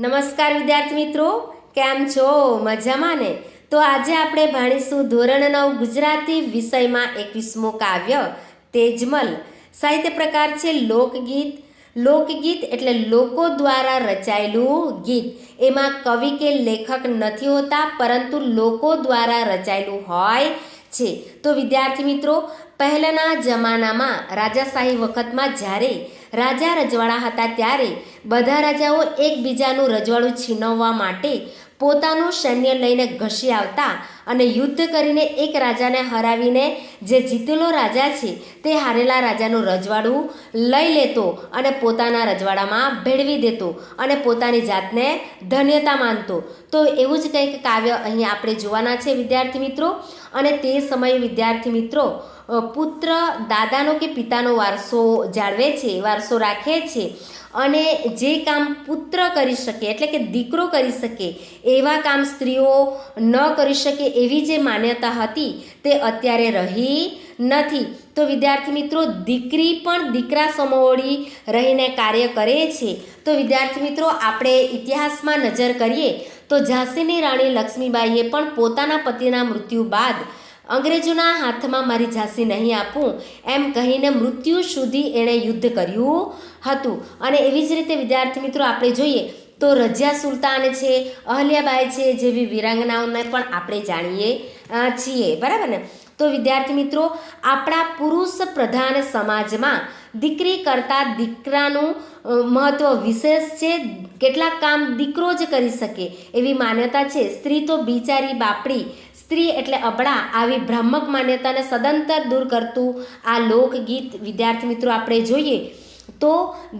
નમસ્કાર વિદ્યાર્થી મિત્રો, કેમ છો? મજામાં ને? તો આજે આપણે ભણીશું ધોરણ નવ ગુજરાતી વિષયમાં એકવીસમો કાવ્ય, તેજમલ. સાહિત્ય પ્રકાર છે લોકગીત. લોકગીત એટલે લોકો દ્વારા રચાયેલું ગીત. એમાં કવિ કે લેખક નથી હોતા, પરંતુ લોકો દ્વારા રચાયેલું હોય છે. તો વિદ્યાર્થી મિત્રો, પહેલાંના જમાનામાં રાજાશાહી વખતમાં જ્યારે રાજા રજવાડા હતા ત્યારે બધા રાજાઓ એકબીજાનું રજવાડું છીનવવા માટે પોતાનું સૈન્ય લઈને ઘસી આવતા અને યુદ્ધ કરીને એક રાજાને હરાવીને જે જીતેલો રાજા છે, તે હારેલા રાજાનું રજવાડું લઈ લેતો અને પોતાના રજવાડામાં ભેળવી દેતો અને પોતાની જાતને ધન્યતા માનતો. તો એવું જ કંઈક કાવ્ય અહીં આપણે જોવાના છે વિદ્યાર્થી મિત્રો. અને તે સમયે વિદ્યાર્થી મિત્રો પુત્ર દાદાનો કે પિતાનો વારસો જાળવે છે, વારસો રાખે છે અને જે કામ પુત્ર કરી શકે, એટલે કે દીકરો કરી શકે, એવા કામ સ્ત્રીઓ ન કરી શકે એવી જે માન્યતા હતી તે અત્યારે રહી નથી. તો વિદ્યાર્થી મિત્રો, દીકરી પણ દીકરા સમોવડી રહીને કાર્ય કરે છે. તો વિદ્યાર્થી મિત્રો, આપણે ઇતિહાસમાં નજર કરીએ તો ઝાંસીની રાણી લક્ષ્મીબાઈએ પણ પોતાના પતિના મૃત્યુ બાદ અંગ્રેજોના હાથમાં મારી ઝાંસી નહીં આપું એમ કહીને મૃત્યુ સુધી એણે યુદ્ધ કર્યું હતું. અને એવી જ રીતે વિદ્યાર્થી મિત્રો, આપણે જોઈએ તો રજિયા સુલતાન છે, અહલ્યાબાઈ છે જેવી વિરાંગનાઓને પણ આપણે જાણીએ છીએ. બરાબર ને? તો વિદ્યાર્થી મિત્રો, આપણા પુરુષ પ્રધાન સમાજમાં દીકરી કરતાં દીકરાનું મહત્ત્વ વિશેષ છે. કેટલાક કામ દીકરો જ કરી શકે એવી માન્યતા છે. સ્ત્રી તો બિચારી બાપડી. સ્ત્રી એટલે અબળા. આવી ભ્રામક માન્યતાને સદંતર દૂર કરતું આ લોકગીત વિદ્યાર્થી મિત્રો આપણે જોઈએ. તો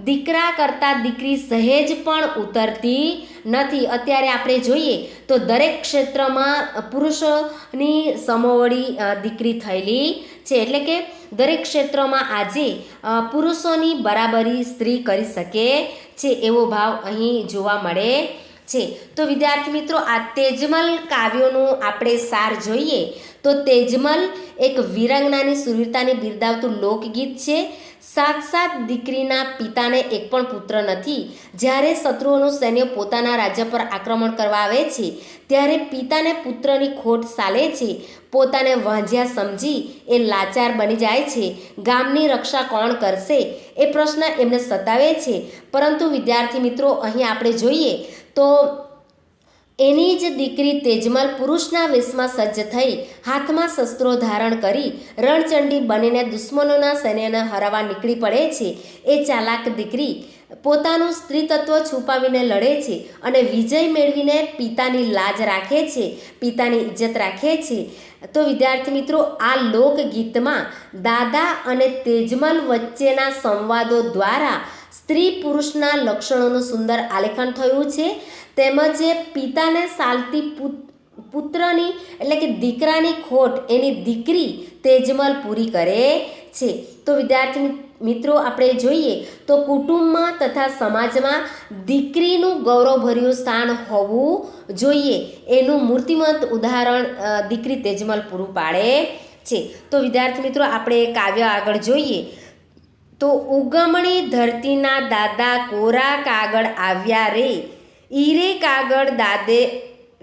દીકરા કરતાં દીકરી સહેજ પણ ઉતરતી નથી. અત્યારે આપણે જોઈએ તો દરેક ક્ષેત્રમાં પુરુષોની સમોવડી દીકરી થયેલી છે. એટલે કે દરેક ક્ષેત્રમાં આજે પુરુષોની બરાબરી સ્ત્રી કરી શકે છે એવો ભાવ અહીં જોવા મળે છે. તો વિદ્યાર્થી મિત્રો, આ તેજમલ કાવ્યોનું આપણે સાર જોઈએ તો તેજમલ એક વિરંગનાની સુરવીરતાને બિરદાવતું લોકગીત છે. સાત સાત દીકરીના પિતાને એક પણ પુત્ર નથી. જ્યારે શત્રુઓનું સૈન્ય પોતાના રાજ્ય પર આક્રમણ કરવા આવે છે, ત્યારે પિતાને પુત્રની ખોટ સાલે છે. પોતાને વાંઝ્યા સમજી એ લાચાર બની જાય છે. ગામની રક્ષા કોણ કરશે? એ પ્રશ્ન એમને સતાવે છે. પરંતુ વિદ્યાર્થી મિત્રો, અહીં આપણે જોઈએ તો એની જ દીકરી તેજમલ પુરુષના વેશમાં સજ્જ થઈ હાથમાં શસ્ત્રો ધારણ કરી રણચંડી બનીને દુશ્મનોના સૈન્યને હરાવવા નીકળી પડે છે. એ ચાલાક દીકરી પોતાનું સ્ત્રીતત્વ છુપાવીને લડે છે અને વિજય મેળવીને પિતાની લાજ રાખે છે, પિતાની ઇજ્જત રાખે છે. તો વિદ્યાર્થી મિત્રો, આ લોકગીતમાં દાદા અને તેજમલ વચ્ચેના સંવાદો દ્વારા સ્ત્રી પુરુષના લક્ષણોનું સુંદર આલેખન થયું છે. તેમજ પિતાને સાલતી પુત, પુત્રની એટલે કે દીકરાની ખોટ એની દીકરી તેજમલ પૂરી કરે છે. તો વિદ્યાર્થી મિત્રો આપણે જોઈએ તો કુટુંબમાં તથા સમાજમાં દીકરીનું ગૌરવભર્યું સ્થાન હોવું જોઈએ. એનું મૂર્તિમંત ઉદાહરણ દીકરી તેજમલ પૂરું પાડે છે. તો વિદ્યાર્થી મિત્રો આપણે કાવ્ય આગળ જોઈએ. તો ઉગમણી ધરતીના દાદા કોરા કાગળ આવ્યા રે. ઈરે કાગળ દાદે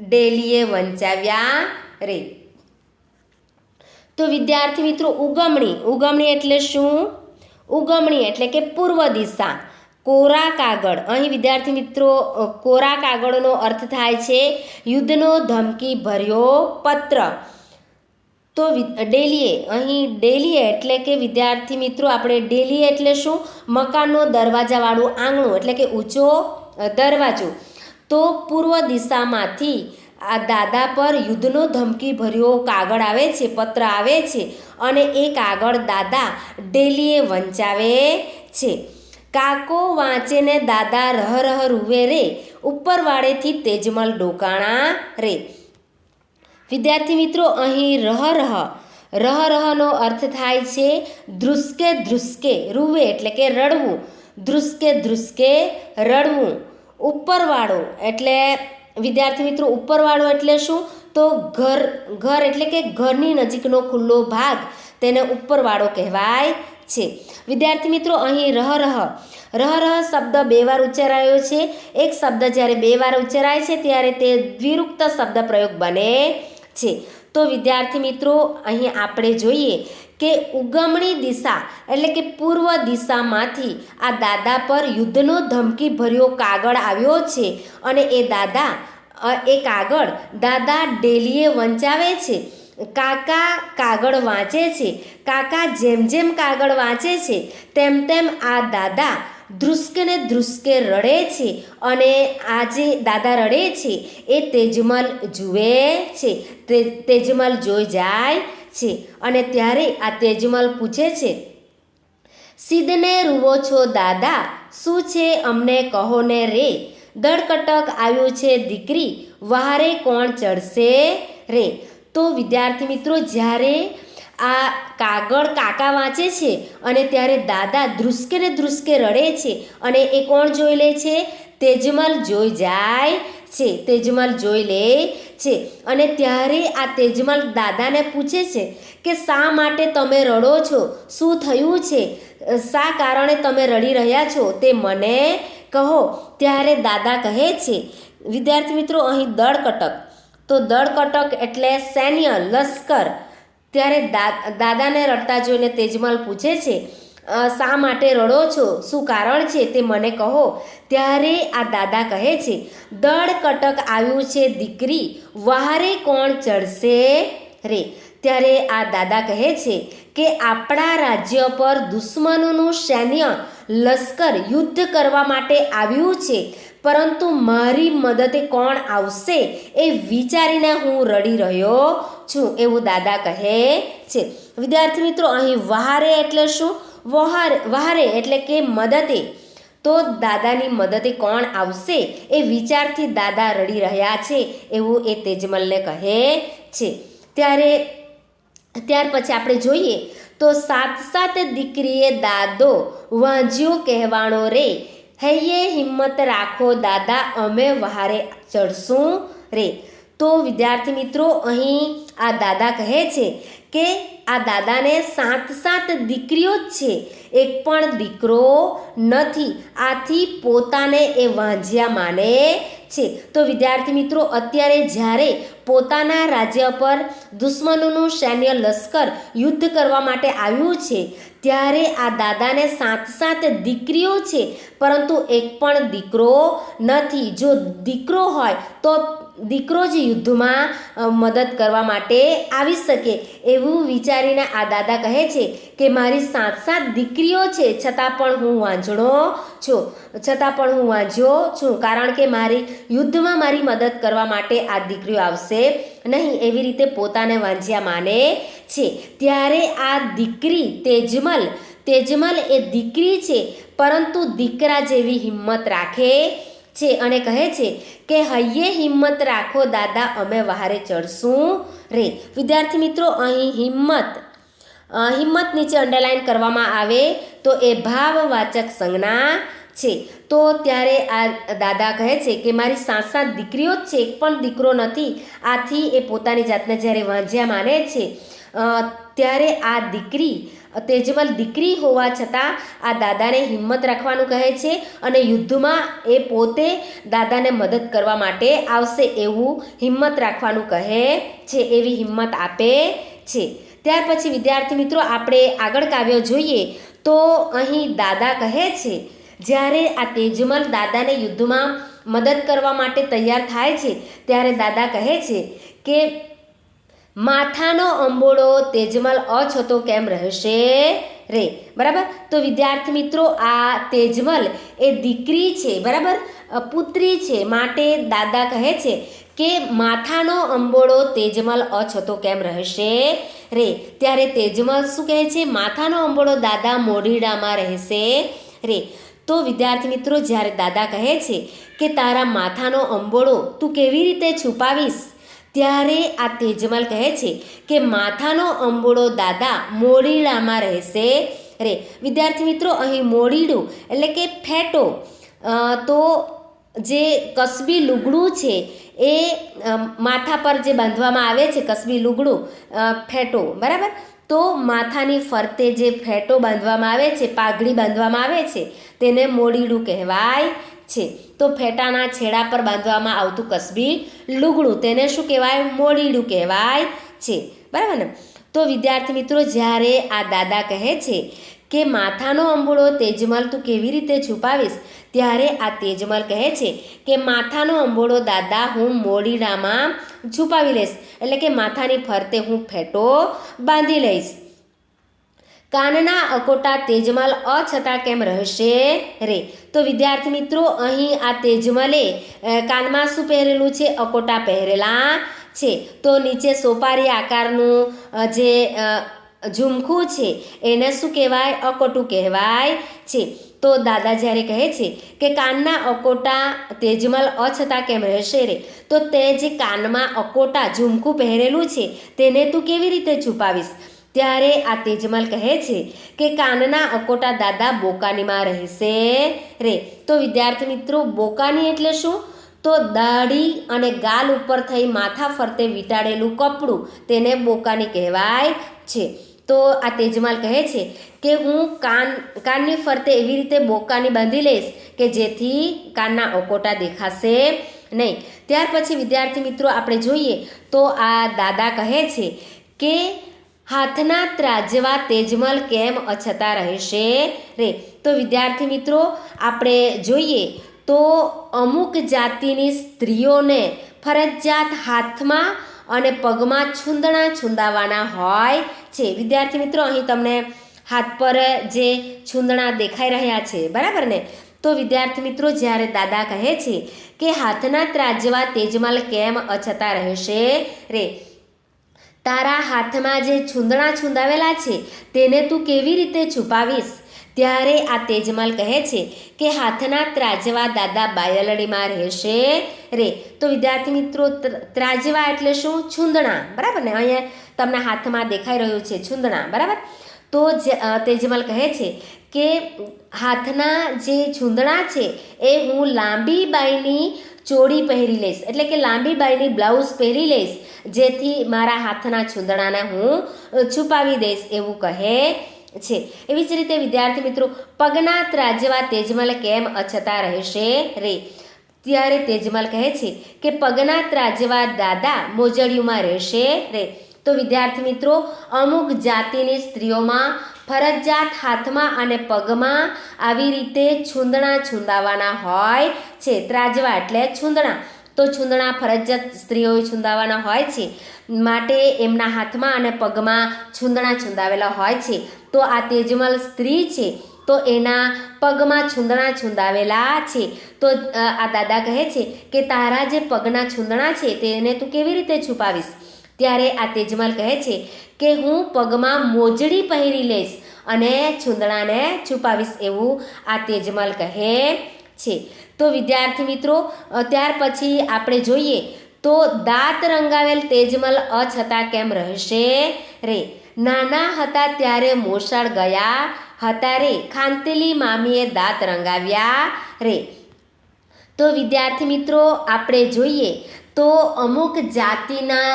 ડેલીએ વંચાવ્યા રે. તો વિદ્યાર્થી મિત્રો, ઉગમણી ઉગમણી એટલે શું? ઉગમણી એટલે કે પૂર્વ દિશા. કોરા કાગળ. અહીં વિદ્યાર્થી મિત્રો કોરા કાગળનો અર્થ થાય છે યુદ્ધનો ધમકી ભર્યો પત્ર. તો ડેલીએ, અહીં ડેલીએ એટલે કે વિદ્યાર્થી મિત્રો, આપણે ડેલીએ એટલે શું? મકાનનો દરવાજાવાળું આંગણું, એટલે કે ઊંચો દરવાજો. તો પૂર્વ દિશામાંથી આ દાદા પર યુદ્ધનો ધમકી ભર્યો કાગળ આવે છે, પત્ર આવે છે અને એ કાગળ દાદા ડેલીએ વંચાવે છે. કાકો વાંચે ને દાદા રહ રહ રૂવે રે, ઉપરવાળેથી તેજમલ ડોકાણા રે. વિદ્યાર્થી મિત્રો, અહીં રહ રહ. રહ રહનો અર્થ થાય છે ધ્રુસકે ધ્રુસકે, રૂવે એટલે કે રડવું. ધ્રુસકે ધ્રુસકે રડવું. ઉપરવાળો એટલે વિદ્યાર્થી મિત્રો, ઉપરવાળો એટલે શું? તો ઘર ઘર એટલે કે ઘરની નજીકનો ખુલ્લો ભાગ, તેને ઉપરવાળો કહેવાય છે. વિદ્યાર્થી મિત્રો, અહીં રહ રહ. રહ રહ શબ્દ બે વાર ઉચ્ચારાયો છે. એક શબ્દ જ્યારે બે વાર ઉચ્ચારાય છે, ત્યારે તે દ્વિરુક્ત શબ્દ પ્રયોગ બને છે. તો વિદ્યાર્થી મિત્રો, અહીં આપણે જોઈએ કે ઉગમણી દિશા એટલે કે પૂર્વ દિશામાંથી આ દાદા પર યુદ્ધનો ધમકી ભર્યો કાગળ આવ્યો છે અને એ દાદા એ કાગળ દાદા ડેલીએ વંચાવે છે. કાકા કાગળ વાંચે છે. કાકા જેમ જેમ કાગળ વાંચે છે, તેમ તેમ આ દાદા ધ્રુસકે ને ધ્રુસકે રડે છે અને આ જે દાદા રડે છે, એ તેજમલ જુએ છે. તે તેજમલ જોઈ જાય છે અને ત્યારે આ તેજમલ પૂછે છે સિદ્ધને રૂવો છો દાદા? શું છે અમને કહો ને રે? દળકટક આવ્યું છે દીકરી, વહારે કોણ ચડશે રે? તો વિદ્યાર્થી મિત્રો, જ્યારે આ કાગળ કાકા વાંચે છે અને ત્યારે દાદા ધ્રુસકે ને ધ્રુસકે રડે છે અને એ કોણ જોઈ લે છે? તેજમલ જોઈ જાય છે, તેજમલ જોઈ લે છે. અને ત્યારે આ તેજમલ દાદાને પૂછે છે કે શા માટે તમે રડો છો? શું થયું છે? શા કારણે તમે રડી રહ્યા છો? તે મને કહો. ત્યારે દાદા કહે છે, વિદ્યાર્થી મિત્રો, અહીં દળકટક. તો દળકટક એટલે સૈન્ય લશ્કર. ત્યારે દાદાને રડતા જોઈને તેજમલ પૂછે છે શા માટે રડો છો? શું કારણ છે તે મને કહો. ત્યારે આ દાદા કહે છે, દળ કટક આવ્યું છે, દીકરી, વહારે કોણ ચડશે રે? ત્યારે આ દાદા કહે છે કે, આપણા રાજ્ય પર દુશ્મનોનું સૈન્ય લશ્કર યુદ્ધ કરવા માટે આવ્યું છે, પરંતુ મારી મદદે કોણ આવશે એ વિચારીને હું રડી રહ્યો છું એવું દાદા કહે છે. વિદ્યાર્થી મિત્રો, અહીં વહારે એટલે શું? વહારે વહારે એટલે કે મદદે. તો દાદાની મદદે કોણ આવશે? એ વિચારથી દાદા રડી રહ્યા છે એવું એ તેજમલને કહે છે. ત્યારે, ત્યાર પછી આપણે જોઈએ તો સાત સાત દીકરીએ દાદો વાંજ્યો કહેવાણો રે. હૈયે હિંમત રાખો દાદા, અમે વહારે ચડશું રે. તો વિદ્યાર્થી મિત્રો, અહીં આ દાદા કહે છે કે આ દાદાને સાત સાત દીકરીઓ જ છે. એક પણ દીકરો નથી. આથી પોતાને એ વાંઝિયા માને છે. તો વિદ્યાર્થી મિત્રો, અત્યારે જ્યારે પોતાના રાજ્ય પર દુશ્મનોનું સૈન્ય લશ્કર યુદ્ધ કરવા માટે આવ્યું છે, ત્યારે આ દાદાને સાત સાત દીકરીઓ છે. પરંતુ એક પણ દીકરો નથી. જો દીકરો હોય તો દીકરો જ યુદ્ધમાં મદદ કરવા માટે આવી શકે એવું વિચારીને આ દાદા કહે છે કે મારી સાત સાત દીકરીઓ છે, છતાં પણ હું વાંઝણો છું. છતાં પણ હું વાંઝ્યો છું, કારણ કે મારી યુદ્ધમાં મારી મદદ કરવા માટે આ દીકરીઓ આવશે નહીં એવી રીતે પોતાને વાંઝ્યા માને છે. ત્યારે આ દીકરી તેજમલ તેજમલ એ દીકરી છે, પરંતુ દીકરા જેવી હિંમત રાખે છે અને કહે છે કે હૈયે હિંમત રાખો દાદા, અમે વહારે ચડશું રે. વિદ્યાર્થી મિત્રો, અહીં હિંમત હિંમત નીચે અંડરલાઇન કરવામાં આવે તો એ ભાવવાચક સંજ્ઞા છે. તો ત્યારે આ દાદા કહે છે કે મારી સાત સાત દીકરીઓ જ છે, એક પણ દીકરો નથી. આથી એ પોતાની જાતને જ્યારે વાંઝ્યા માને છે ત્યારે આ દીકરી તેજમલ દીકરી હોવા છતાં આ દાદાને હિંમત રાખવાનું કહે છે અને યુદ્ધમાં એ પોતે દાદાને મદદ કરવા માટે આવશે એવું હિંમત રાખવાનું કહે છે, એવી હિંમત આપે છે. ત્યાર પછી વિદ્યાર્થી મિત્રો, આપણે આગળ કાવ્ય જોઈએ તો અહીં દાદા કહે છે, જ્યારે આ તેજમલ દાદાને યુદ્ધમાં મદદ કરવા માટે તૈયાર થાય છે, ત્યારે દાદા કહે છે કે માથાનો અંબોળો તેજમલ અછતો કેમ રહેશે રે? બરાબર? તો વિદ્યાર્થી મિત્રો, આ તેજમલ એ દીકરી છે, બરાબર? પુત્રી છે, માટે દાદા કહે છે કે માથાનો અંબોળો તેજમલ અછતો કેમ રહેશે રે? ત્યારે તેજમલ શું કહે છે? માથાનો અંબોળો દાદા મોઢીડામાં રહેશે રે. તો વિદ્યાર્થી મિત્રો, જ્યારે દાદા કહે છે કે તારા માથાનો અંબોળો તું કેવી રીતે છુપાવીશ? ત્યારે આ તેજમલ કહે છે કે માથાનો અંબોળો દાદા મોડીડામાં રહેશે. રે વિદ્યાર્થી મિત્રો, અહીં મોડીડું એટલે કે ફેટો તો જે કસબી લુગડું છે એ માથા પર જે બાંધવામાં આવે છે કસબી લુગડું ફેટો, બરાબર? તો માથાની ફરતે જે ફેટો બાંધવામાં આવે છે, પાઘડી બાંધવામાં આવે છે, તેને મોડીડું કહેવાય છે. તો ફેટાના છેડા પર બાંધવામાં આવતું કસબી લુગડું, તેને શું કહેવાય? મોડીડું કહેવાય છે. બરાબર ને? તો વિદ્યાર્થી મિત્રો, જ્યારે આ દાદા કહે છે કે માથાનો અંબોળો તેજમલ તું કેવી રીતે છુપાવીશ? ત્યારે આ તેજમલ કહે છે કે માથાનો અંબોળો દાદા, હું મોડીડામાં છુપાવી લઈશ. એટલે કે માથાની ફરતે હું ફેટો બાંધી લઈશ. કાનના અકોટા તેજમાલ અછતા કેમ રહેશે રે? તો વિદ્યાર્થી મિત્રો, અહીં આ તેજમલે કાનમાં શું પહેરેલું છે? અકોટા પહેરેલા છે. તો નીચે સોપારી આકારનું જે ઝુમખું છે, એને શું કહેવાય? અકોટું કહેવાય છે. તો દાદા જ્યારે કહે છે કે કાનના અકોટા તેજમલ અછતા કેમ રહેશે રે? તો તે જે કાનમાં અકોટા ઝુમખું પહેરેલું છે, તેને તું કેવી રીતે છુપાવીશ? ત્યારે આ તેજમલ કહે છે કે કાનના અકોટા દાદા બોકાનીમાં રહેશે. રે, તો વિદ્યાર્થી મિત્રો, બોકાની એટલે શું? તો દાઢી અને ગાલ ઉપર થઈ માથા ફરતે વીંટાળેલું કપડું તેને બોકાની કહેવાય છે. તો આ તેજમાલ કહે છે કે હું કાન, કાનની ફરતે એવી રીતે બોકાની બાંધી લઈશ કે જેથી કાનના અકોટા દેખાશે નહીં. ત્યાર પછી વિદ્યાર્થી મિત્રો, આપણે જોઈએ તો આ દાદા કહે છે કે હાથના ત્રાજવા તેજમલ કેમ અછતા રહેશે રે? તો વિદ્યાર્થી મિત્રો, આપણે જોઈએ તો અમુક જાતિની સ્ત્રીઓને ફરજિયાત હાથમાં અને પગમાં છૂંદણા છૂંદાવાના હોય છે. વિદ્યાર્થી મિત્રો, અહીં તમને હાથ પર જે છૂંદણા દેખાઈ રહ્યા છે, બરાબર ને? તો વિદ્યાર્થી મિત્રો, જ્યારે દાદા કહે છે કે હાથના ત્રાજવા તેજમલ કેમ અછતા રહેશે રે તારા હાથમાં જે છૂંદણા છૂંદાવેલા છે, તેને તું કેવી રીતે છુપાવીશ? ત્યારે આ તેજમલ કહે છે કે હાથના ત્રાજવા દાદા બાયલડીમાં રહેશે. રે, તો વિદ્યાર્થી મિત્રો ત્રાજવા એટલે શું? છૂંદણા. બરાબર ને? અહીંયા તમને હાથમાં દેખાઈ રહ્યું છે છૂંદણા. બરાબર? તો તેજમલ કહે છે કે, હાથના જે છૂંદણા છે, એ હું લાંબી બાઈની ચોળી પહેરી લઈશ. એટલે કે લાંબી બાયની બ્લાઉઝ પહેરી લઈશ, જેથી મારા હાથના છૂંદણાને હું છુપાવી દઈશ એવું કહે છે. એવી જ રીતે વિદ્યાર્થી મિત્રો પગનાથ રાજ્યમાં તેજમલ કેમ અછતા રહેશે રે? ત્યારે તેજમલ કહે છે કે પગનાથ ત્રાજવા દાદા મોજડિયુંમાં રહેશે રે. તો વિદ્યાર્થી મિત્રો, અમુક જાતિની સ્ત્રીઓમાં ફરજિયાત હાથમાં અને પગમાં આવી રીતે છૂંદણા છૂંદાવાના હોય છે. ત્રાજવા એટલે છૂંદણા. તો છૂંદણા ફરજિયાત સ્ત્રીઓએ છૂંદાવાના હોય છે. માટે એમના હાથમાં અને પગમાં છૂંદણા છૂંદાવેલા હોય છે. તો આ તેજમલ સ્ત્રી છે. તો એના પગમાં છૂંદણા છૂંદાવેલા છે. તો આ દાદા કહે છે કે તારા જે પગના છૂંદણા છે તેને તું કેવી રીતે છુપાવીશ? ત્યારે આ તેજમલ કહે છે કે હું પગમાં મોજડી પહેરી લઈશ અને છૂંદણાને છુપાવીશ એવું આ તેજમલ કહે છે. તો વિદ્યાર્થી મિત્રો ત્યાર પછી આપણે જોઈએ તો દાંત રંગાવેલ તેજમલ અછતા કેમ રહેશે રે? નાના હતા ત્યારે મોસાળ ગયા હતા રે. ખાંતેલી મામીએ દાંત રંગાવ્યા રે. તો વિદ્યાર્થી મિત્રો, આપણે જોઈએ તો અમુક જાતિના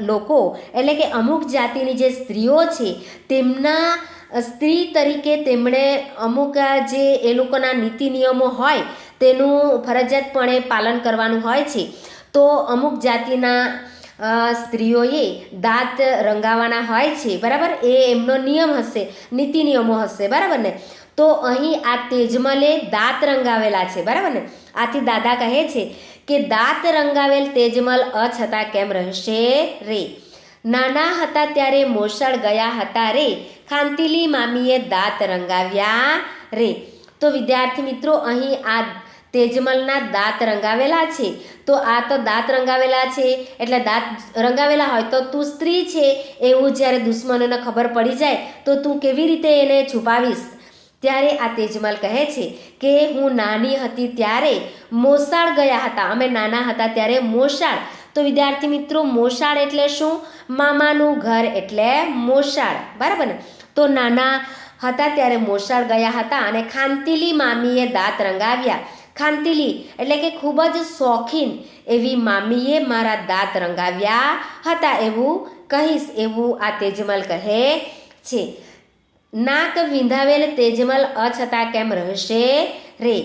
લોકો, એટલે કે અમુક જાતિની જે સ્ત્રીઓ છે, તેમના સ્ત્રી તરીકે તેમણે અમુક જે એ લોકોના નીતિ નિયમો હોય, તેનું ફરજિયાતપણે પાલન કરવાનું હોય છે. તો અમુક જાતિના સ્ત્રીઓએ દાંત રંગાવાના હોય છે, બરાબર? એ એમનો નિયમ હશે, નીતિ નિયમો હશે, બરાબર ને? તો અહીં આ તેજમલે દાંત રંગાવેલા છે, બરાબર ને? આથી દાદા કહે છે કે દાંત રંગાવેલ તેજમલ અછતા કેમ રહેશે રે? નાના હતા ત્યારે મોસળ ગયા હતા રે. ખાંતિલી મામીએ દાંત રંગાવ્યા રે. તો વિદ્યાર્થી મિત્રો, અહીં આ તેજમલના દાંત રંગાવેલા છે. તો આ તો દાંત રંગાવેલા છે. એટલે દાંત રંગાવેલા હોય તો તું સ્ત્રી છે. એવું જ્યારે દુશ્મનોને ખબર પડી જાય, તો તું કેવી રીતે એને છુપાવીશ? ત્યારે આ તેજમલ કહે છે કે હું નાની હતી ત્યારે મોસાળ ગયા હતા. અમે નાના હતા ત્યારે મોસાળ. તો વિદ્યાર્થી મિત્રો, મોસાળ એટલે શું? મામાનું ઘર એટલે મોસાળ. બરાબર ને? તો નાના હતા ત્યારે મોસાળ ગયા હતા અને ખાંતિલી મામીએ દાંત રંગાવ્યા. ખાંતિલી એટલે કે ખૂબ જ શોખીન એવી મામીએ મારા દાંત રંગાવ્યા હતા એવું કહીશ, એવું આ તેજમલ કહે છે. નાક વિંધાવેલ તેજમલ અછતા કેમ રહેશે રે?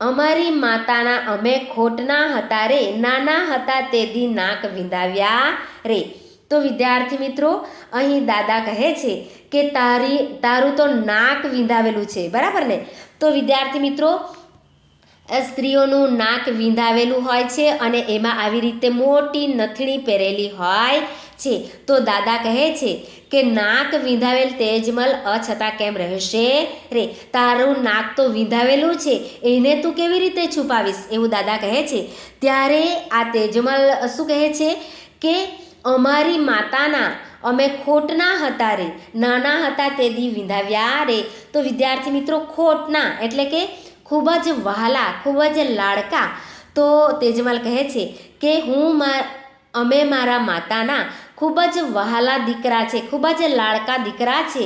અમારી માતાના અમે ખોટના હતા રે, નાના હતા તેથી નાક વિંધાવ્યા રે. તો વિદ્યાર્થી મિત્રો, અહીં દાદા કહે છે કે તારી, તારું તો નાક વિંધાવેલું છે, બરાબર ને? તો વિદ્યાર્થી મિત્રો સ્ત્રીઓનું નાક વિંધાવેલું હોય છે અને એમાં આવી રીતે મોટી નથણી પહેરેલી હોય છે. તો દાદા કહે છે કે નાક વિંધાવેલ તેજમલ અછતા કેમ રહેશે? રે, તારું નાક તો વિંધાવેલું છે. એને તું કેવી રીતે છુપાવીશ? એવું દાદા કહે છે. ત્યારે આ તેજમલ શું કહે છે કે, અમારી માતાના, અમે ખોટના હતા રે. નાના હતા તે દી વિંધાવ્યા રે. તો વિદ્યાર્થી મિત્રો, ખોટના એટલે કે ખૂબ જ વહાલા, ખૂબ જ લાડકા. તો તેજમલ કહે છે કે, હું મા, અમે મારા માતાના ખૂબ જ વહાલા દીકરા છે, ખૂબ જ લાડકા દીકરા છે.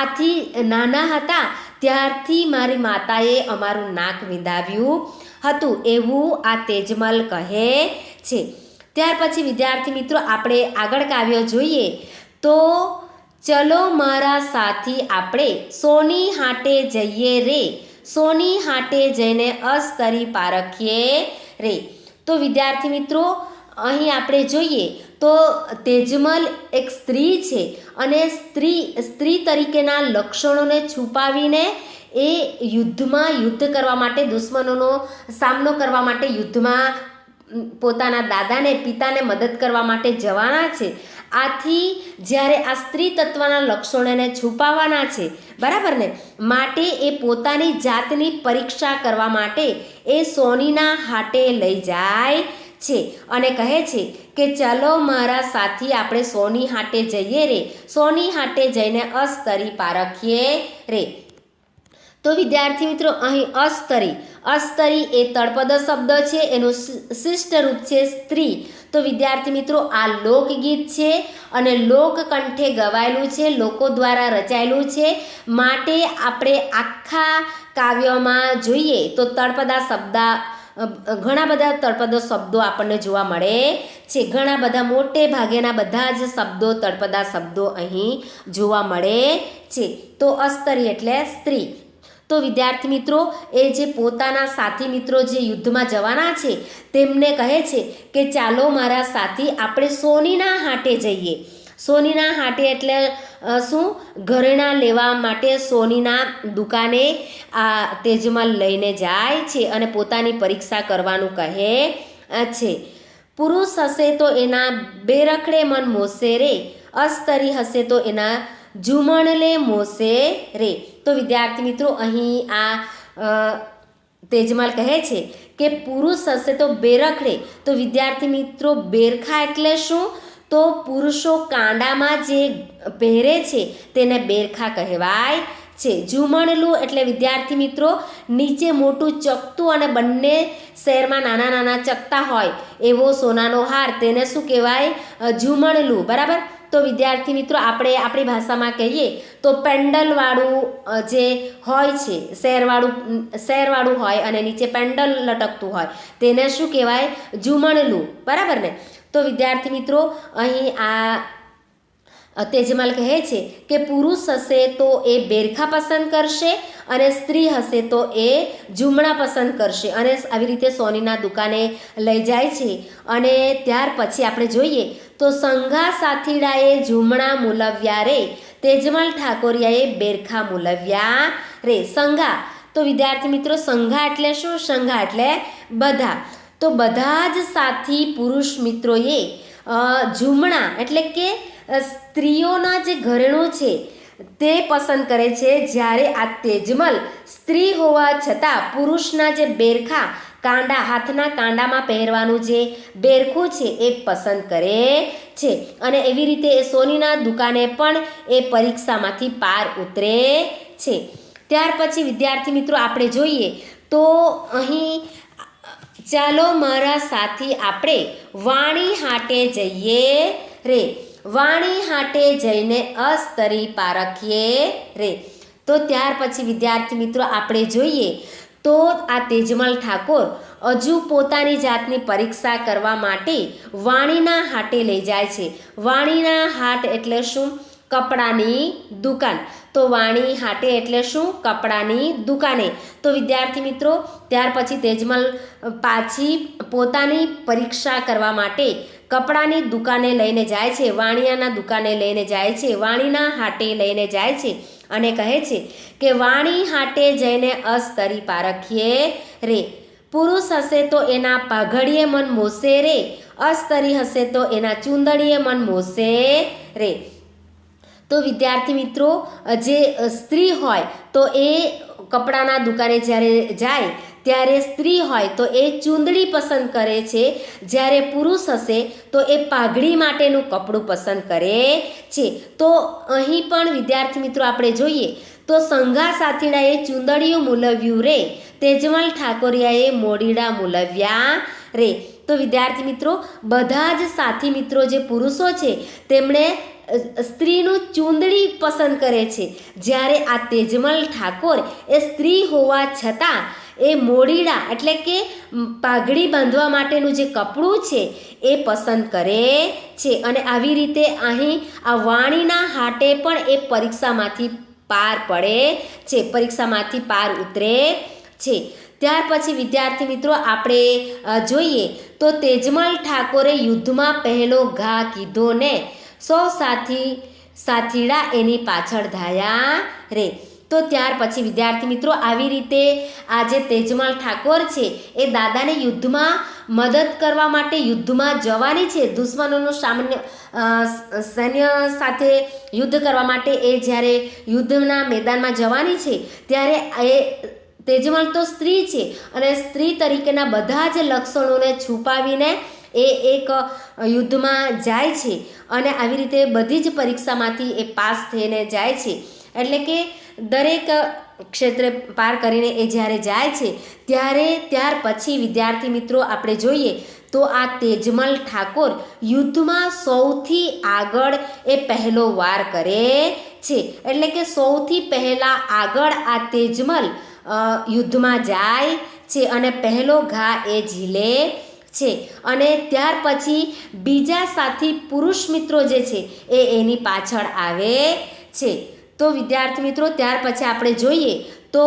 આથી નાના હતા ત્યારથી મારી માતાએ અમારું નાક વિંધાવ્યું હતું, એવું આ તેજમલ કહે છે. ત્યાર પછી વિદ્યાર્થી મિત્રો, આપણે આગળ કાવ્ય જોઈએ. તો ચલો મારા સાથી, આપણે સોની હાટે જઈએ રે. સોની હાટે જઈને અસ્તરી પારખીએ રે. તો વિદ્યાર્થી મિત્રો, અહીં આપણે જોઈએ. તો તેજમલ એક સ્ત્રી છે અને સ્ત્રી સ્ત્રી તરીકેના લક્ષણોને છુપાવીને એ યુદ્ધમાં યુદ્ધ કરવા માટે દુશ્મનોનો સામનો કરવા માટે યુદ્ધમાં પોતાના દાદાને, પિતાને મદદ કરવા માટે જવાના છે. આથી જ્યારે આ સ્ત્રી તત્વના લક્ષણોને છુપાવવાના છે, બરાબર ને? માટે એ પોતાની જાતની પરીક્ષા કરવા માટે એ સોનીના હાટે લઈ જાય છે અને કહે છે કે, ચલો મારા સાથી, આપણે સોની હાટે જઈએ રે. સોની હાટે જઈને અસ્તરી પારખીએ રે. તો વિદ્યાર્થી મિત્રો, અહીં અસ્તરી. અસ્તરી એ તળપદ શબ્દ છે, એનું શિષ્ટ રૂપ છે સ્ત્રી. તો વિદ્યાર્થી મિત્રો, આ લોકગીત છે અને લોકકંઠે ગવાયેલું છે, લોકો દ્વારા રચાયેલું છે. માટે આપણે આખા કાવ્યમાં જોઈએ તો તળપદા શબ્દ ઘણા બધા તળપદો શબ્દો આપણને જોવા મળે છે. ઘણા બધા મોટે ભાગેના બધા જ શબ્દો, તળપદા શબ્દો અહીં જોવા મળે છે. તો અસ્તરી એટલે સ્ત્રી. તો વિદ્યાર્થી મિત્રો, એ જે પોતાના સાથી મિત્રો જે યુદ્ધમાં જવાના છે, તેમને કહે છે કે ચાલો મારા સાથી, આપણે સોનીના હાટે જઈએ. સોનીના હાટે એટલે શું? ઘરેણા લેવા માટે સોનીના દુકાને આ તેજમલ લઈને જાય છે અને પોતાની પરીક્ષા કરવાનું કહે છે. પુરુષ હશે તો એના બેરખડે મન મોસે રે, અસ્તરી હશે તો એના ઝુમણલે મોસે રે. તો વિદ્યાર્થી મિત્રો, અહીં આ તેજમાલ કહે છે કે પુરુષ હશે તો બેરખડે. તો વિદ્યાર્થી મિત્રો, બેરખા એટલે શું? તો પુરુષો કાંડામાં જે પહેરે છે તેને બેરખા કહેવાય છે. ઝુમણલું એટલે વિદ્યાર્થી મિત્રો, નીચે મોટું ચકતું અને બંને શહેરમાં નાના નાના ચકતા હોય એવો સોનાનો હાર તેને શું કહેવાય? ઝુમણલું બરાબર? તો વિદ્યાર્થી મિત્રો, આપણે આપણી ભાષામાં કહીએ તો પેન્ડલવાળું જે હોય છે શેરવાળું શેરવાળું હોય અને નીચે પેન્ડલ લટકતું હોય તેને શું કહેવાય? ઝુમણલું બરાબર ને? તો વિદ્યાર્થી મિત્રો, અહીં આ તેજમાલ કહે છે કે પુરુષ હશે તો એ બેરખા પસંદ કરશે અને સ્ત્રી હશે તો એ ઝુમણા પસંદ કરશે. અને આવી રીતે સોનીના દુકાને લઈ જાય છે. અને ત્યાર પછી આપણે જોઈએ તો સંઘા સાથીડાએ ઝુમણા મૂલવ્યા રે. તેજમલ ઠાકોરિયાએ બેરખા મૂલવ્યા રે. સંઘા. તો વિદ્યાર્થી મિત્રો, સંઘા એટલે શું? સંઘા એટલે બધા. તો બધા જ સાથી પુરુષ મિત્રોએ ઝૂમણા એટલે કે સ્ત્રીઓના જે ઘરેણું છે, તે પસંદ કરે છે જ્યારે આ તેજમલ સ્ત્રી હોવા છતાં પુરુષના જે બેરખા કાંડા હાથના કાંડામાં પહેરવાનું જે બેરખું છે એ પસંદ કરે છે. અને એવી રીતે એ સોનીના દુકાને પણ એ પરીક્ષામાંથી પાર ઉતરે છે. ત્યાર પછી વિદ્યાર્થી મિત્રો આપણે જોઈએ તો અહીં ચાલો મારા સાથી, આપણે વાણી હાટે જઈએ રે. વાણી હાટે જઈને અસ્તરી પારખીએ રે. તો ત્યાર પછી, વિદ્યાર્થી મિત્રો, આપણે જોઈએ તો આ તેજમલ ઠાકોર હજુ પોતાની જાતની પરીક્ષા કરવા માટે વાણીના હાટે લઈ જાય છે. વાણીના હાટ એટલે શું? કપડાની દુકાન. તો વાણી હાટે એટલે શું? કપડાની દુકાને. તો વિદ્યાર્થી મિત્રો, ત્યાર પછી તેજમલ પાછી પોતાની પરીક્ષા કરવા માટે કપડાની દુકાને લઈને જાય છે, વાણિયાના દુકાને લઈને જાય છે, વાણીના હાટે લઈને જાય છે અને કહે છે કે, વાણી હાટે જઈને અસ્તરી પારખીએ રે. પુરુષ હશે તો એના પાઘડીએ મન મોસે રે. અસ્તરી હશે તો એના ચુંદડીએ મન મોસે રે. તો વિદ્યાર્થી મિત્રો જે સ્ત્રી હોય, તો એ કપડાના દુકાને જ્યારે જાય, ત્યારે સ્ત્રી હોય, તો એ ચૂંદડી પસંદ કરે છે. જ્યારે પુરુષ હશે, તો એ પાઘડી માટેનું કપડું પસંદ કરે છે. તો અહીં પણ વિદ્યાર્થી મિત્રો આપણે જોઈએ, તો સંઘા સાથીડાએ ચૂંદડીઓ મૂલવ્યું રે, તેજમલ ઠાકોરિયાએ મોડીડા મૂલવ્યા રે. તો વિદ્યાર્થી મિત્રો, બધા જ સાથી મિત્રો જે પુરુષો છે, તેમણે સ્ત્રીનું ચૂંદડી પસંદ કરે છે. જ્યારે આ તેજમલ ઠાકોર એ સ્ત્રી હોવા છતાં એ મોડીડા એટલે કે પાઘડી બાંધવા માટેનું જે કપડું છે એ પસંદ કરે છે. અને આવી રીતે અહીં આ વાણીના હાટે પણ એ પરીક્ષામાંથી પાર પડે છે. પરીક્ષામાંથી પાર ઉતરે છે. ત્યાર પછી વિદ્યાર્થી મિત્રો આપણે જોઈએ તો તેજમલ ઠાકોરે યુદ્ધમાં પહેલો ઘા કીધો ને સૌ સાથી, સાથીડા એની પાછળ ધાયા રે. તો ત્યાર પછી વિદ્યાર્થી મિત્રો, આવી રીતે આ જે તેજમલ ઠાકોર છે, એ દાદાને યુદ્ધમાં મદદ કરવા માટે યુદ્ધમાં જવાની છે. દુશ્મનોનું સામાન્ય સૈન્ય સાથે યુદ્ધ કરવા માટે એ જ્યારે યુદ્ધના મેદાનમાં જવાની છે, ત્યારે એ તેજમલ તો સ્ત્રી છે અને સ્ત્રી તરીકેના બધા જ લક્ષણોને છુપાવીને એ એક યુદ્ધમાં જાય છે અને આવી રીતે બધી જ પરીક્ષામાંથી એ પાસ થઈને જાય છે. એટલે કે દરેક ક્ષેત્રે પાર કરીને એ જ્યારે જાય છે, ત્યારે ત્યાર પછી વિદ્યાર્થી મિત્રો આપણે જોઈએ તો આ તેજમલ ઠાકોર યુદ્ધમાં સૌથી આગળ એ પહેલો વાર કરે છે. એટલે કે સૌથી પહેલાં આગળ આ તેજમલ યુદ્ધમાં જાય છે અને પહેલો ઘા એ ઝીલે છે. અને ત્યાર પછી બીજા સાથી પુરુષ મિત્રો જે છે, એ એની પાછળ આવે છે. તો વિદ્યાર્થી મિત્રો, ત્યાર પછી આપણે જોઈએ તો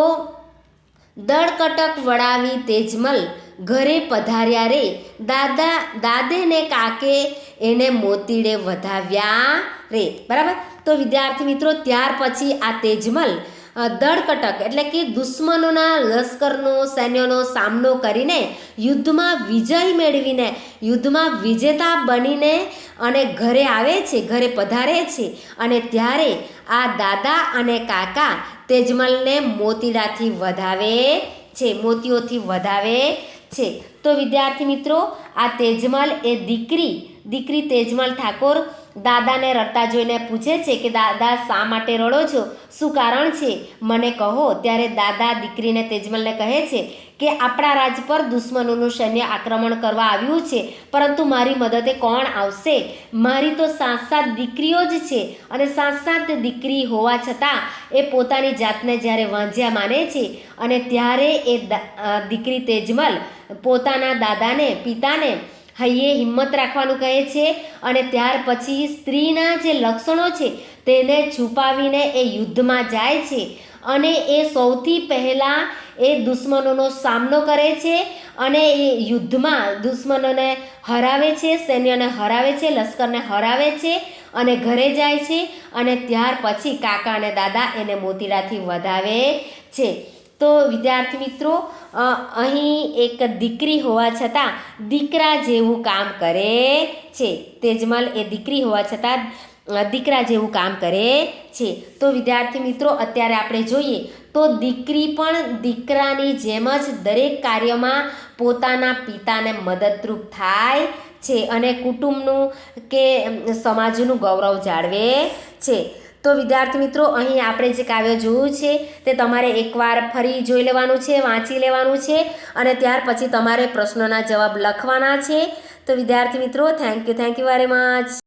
દળકટક વળાવી તેજમલ ઘરે પધાર્યા રે. દાદા દાદે ને કાકે એને મોતીડે વધાવ્યા રે. બરાબર? તો વિદ્યાર્થી મિત્રો, ત્યાર પછી આ તેજમલ દળકટક એટલે કે દુશ્મનોના લશ્કરનો, સૈન્યનો સામનો કરીને યુદ્ધમાં વિજય મેળવીને, યુદ્ધમાં વિજેતા બનીને અને ઘરે આવે છે, ઘરે પધારે છે અને ત્યારે આ દાદા અને કાકા તેજમલને મોતીડાથી વધાવે છે, મોતીઓથી વધાવે છે. તો વિદ્યાર્થી મિત્રો, આ તેજમલ એ દીકરી દીકરી તેજમલ ઠાકોર દાદાને રડતા જોઈને પૂછે છે કે, દાદા, શા માટે રડો છો? શું કારણ છે? મને કહો. ત્યારે દાદા દીકરીને તેજમલને કહે છે કે, આપણા રાજ પર દુશ્મનોનું સૈન્ય આક્રમણ કરવા આવ્યું છે, પરંતુ મારી મદદે કોણ આવશે? મારી તો સાત સાત દીકરીઓ જ છે અને સાત સાત દીકરી હોવા છતાં એ પોતાની જાતને જ્યારે વાંઝ્યા માને છે અને ત્યારે એ દીકરી તેજમલ પોતાના દાદાને, પિતાને હૈયે હિંમત રાખવાનું કહે છે અને ત્યાર પછી સ્ત્રીના જે લક્ષણો છે તેને છુપાવીને એ યુદ્ધમાં જાય છે અને એ સૌથી પહેલાં એ દુશ્મનોનો સામનો કરે છે અને એ યુદ્ધમાં દુશ્મનોને હરાવે છે, સૈન્યને હરાવે છે, લશ્કરને હરાવે છે અને ઘરે જાય છે અને ત્યાર પછી કાકા અને દાદા એને મોતીડાથી વધાવે છે. તો વિદ્યાર્થી મિત્રો અહીં એક દીકરી હોવા છતાં દીકરા જેવું કામ કરે છે. તેજમલ એ દીકરી હોવા છતાં દીકરા જેવું કામ કરે છે. તો વિદ્યાર્થી મિત્રો, અત્યારે આપણે જોઈએ તો દીકરી પણ દીકરાની જેમ જ દરેક કાર્યમાં પોતાના પિતાને મદદરૂપ થાય છે અને કુટુંબનું કે સમાજનું ગૌરવ જાળવે છે. તો વિદ્યાર્થી મિત્રો, અહીં આપણે જે કાવ્ય જોયું છે, તે તમારે એકવાર ફરી જોઈ લેવાનું છે, વાંચી લેવાનું છે અને ત્યાર પછી તમારે પ્રશ્નોના જવાબ લખવાના છે. તો વિદ્યાર્થી મિત્રો thank you thank you very much